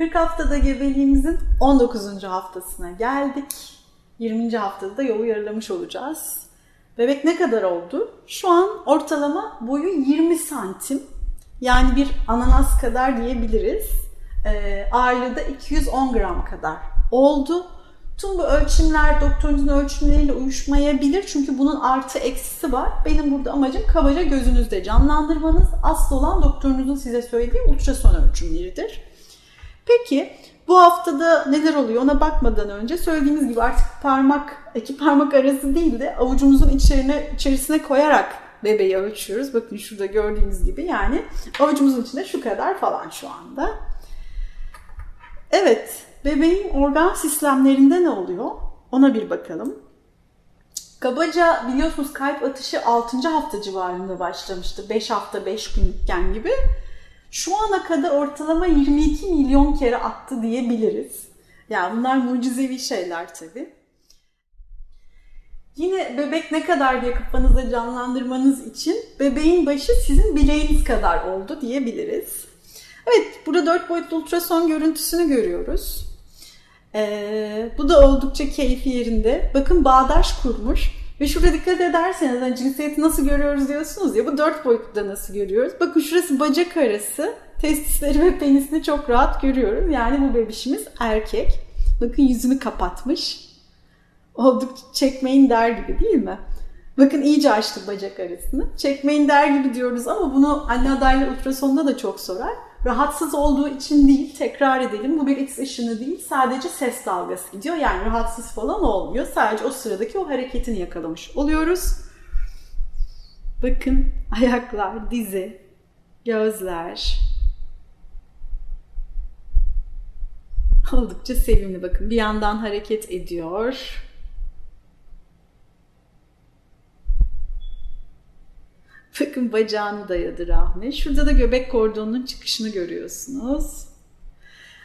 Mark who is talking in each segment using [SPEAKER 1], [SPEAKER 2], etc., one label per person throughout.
[SPEAKER 1] 40 haftada gebeliğimizin 19. haftasına geldik. 20. haftada da yolu yarılamış olacağız. Bebek ne kadar oldu? Şu an ortalama boyu 20 santim. Yani bir ananas kadar diyebiliriz. Ee, ağırlığı da 210 gram kadar oldu. Tüm bu ölçümler doktorunuzun ölçümleriyle uyuşmayabilir. Çünkü bunun artı eksisi var. Benim burada amacım kabaca gözünüzde canlandırmanız. Asıl olan doktorunuzun size söylediği ultrason ölçümleridir. Peki bu haftada neler oluyor ona bakmadan önce söylediğimiz gibi artık parmak, iki parmak arası değil de avucumuzun içerine, içerisine koyarak bebeği ölçüyoruz. Bakın şurada gördüğünüz gibi yani avucumuzun içinde şu kadar falan şu anda. Evet, bebeğin organ sistemlerinde ne oluyor? Ona bir bakalım. Kabaca biliyorsunuz kalp atışı 6. hafta civarında başlamıştı. 5 hafta 5 günlükken gibi. Şu ana kadar ortalama 22 milyon kere attı diyebiliriz. Yani bunlar mucizevi şeyler tabii. Yine bebek ne kadar diye kafanızda canlandırmanız için bebeğin başı sizin bileğiniz kadar oldu diyebiliriz. Evet, burada 4 boyutlu ultrason görüntüsünü görüyoruz. Ee, bu da oldukça keyfi yerinde. Bakın bağdaş kurmuş. Ve şurada dikkat ederseniz hani cinsiyeti nasıl görüyoruz diyorsunuz ya bu dört boyutlu nasıl görüyoruz. Bakın şurası bacak arası. Testisleri ve penisini çok rahat görüyoruz. Yani bu bebişimiz erkek. Bakın yüzünü kapatmış. Oldukça çekmeyin der gibi değil mi? Bakın iyice açtı bacak arasını. Çekmeyin der gibi diyoruz ama bunu anne adaylar ultrasonda da çok sorar. Rahatsız olduğu için değil, tekrar edelim. Bu bir X ışını değil, sadece ses dalgası gidiyor. Yani rahatsız falan olmuyor. Sadece o sıradaki o hareketini yakalamış oluyoruz. Bakın ayaklar, dizi, gözler. Oldukça sevimli bakın. Bir yandan hareket ediyor. Bakın bacağını dayadı Rahmi. Şurada da göbek kordonunun çıkışını görüyorsunuz.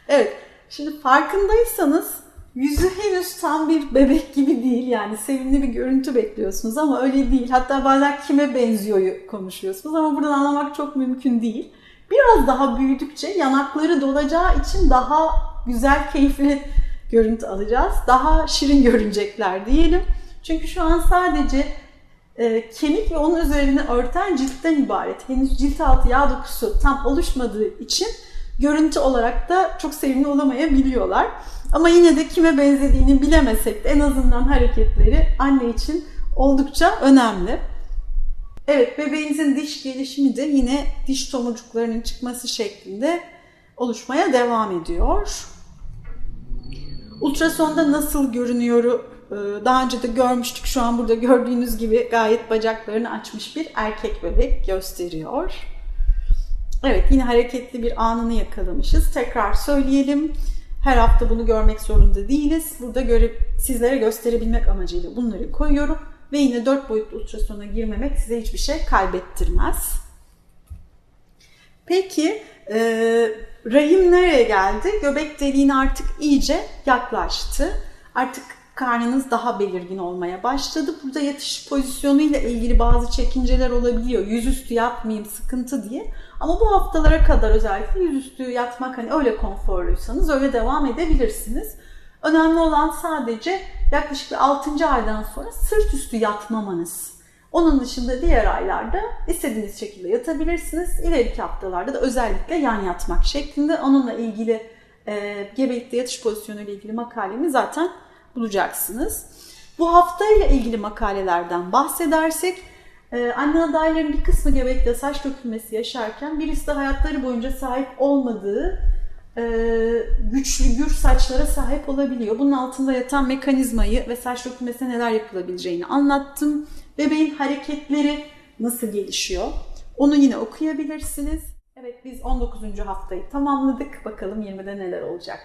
[SPEAKER 1] Evet, şimdi farkındaysanız yüzü henüz tam bir bebek gibi değil. Yani sevimli bir görüntü bekliyorsunuz ama öyle değil. Hatta bazen kime benziyor konuşuyorsunuz ama buradan anlamak çok mümkün değil. Biraz daha büyüdükçe yanakları dolacağı için daha güzel, keyifli görüntü alacağız. Daha şirin görünecekler diyelim. Çünkü şu an sadece e, kemik ve onun üzerini örten ciltten ibaret. Henüz cilt altı yağ dokusu tam oluşmadığı için görüntü olarak da çok sevimli olamayabiliyorlar. Ama yine de kime benzediğini bilemesek de en azından hareketleri anne için oldukça önemli. Evet bebeğinizin diş gelişimi de yine diş tomurcuklarının çıkması şeklinde oluşmaya devam ediyor. Ultrasonda nasıl görünüyor daha önce de görmüştük. Şu an burada gördüğünüz gibi gayet bacaklarını açmış bir erkek bebek gösteriyor. Evet yine hareketli bir anını yakalamışız. Tekrar söyleyelim. Her hafta bunu görmek zorunda değiliz. Burada görüp sizlere gösterebilmek amacıyla bunları koyuyorum. Ve yine 4 boyutlu ultrasona girmemek size hiçbir şey kaybettirmez. Peki e, rahim nereye geldi? Göbek deliğine artık iyice yaklaştı. Artık karnınız daha belirgin olmaya başladı. Burada yatış pozisyonuyla ilgili bazı çekinceler olabiliyor. Yüzüstü yatmayayım sıkıntı diye. Ama bu haftalara kadar özellikle yüzüstü yatmak hani öyle konforluysanız öyle devam edebilirsiniz. Önemli olan sadece yaklaşık bir 6. aydan sonra sırt üstü yatmamanız. Onun dışında diğer aylarda istediğiniz şekilde yatabilirsiniz. İleriki haftalarda da özellikle yan yatmak şeklinde onunla ilgili e, gebelikte yatış pozisyonu ile ilgili makalemi zaten bulacaksınız. Bu hafta ile ilgili makalelerden bahsedersek e, anne adayların bir kısmı gebekte saç dökülmesi yaşarken birisi de hayatları boyunca sahip olmadığı e, güçlü gür saçlara sahip olabiliyor. Bunun altında yatan mekanizmayı ve saç dökülmesine neler yapılabileceğini anlattım. Bebeğin hareketleri nasıl gelişiyor? Onu yine okuyabilirsiniz. Evet biz 19. haftayı tamamladık. Bakalım 20'de neler olacak.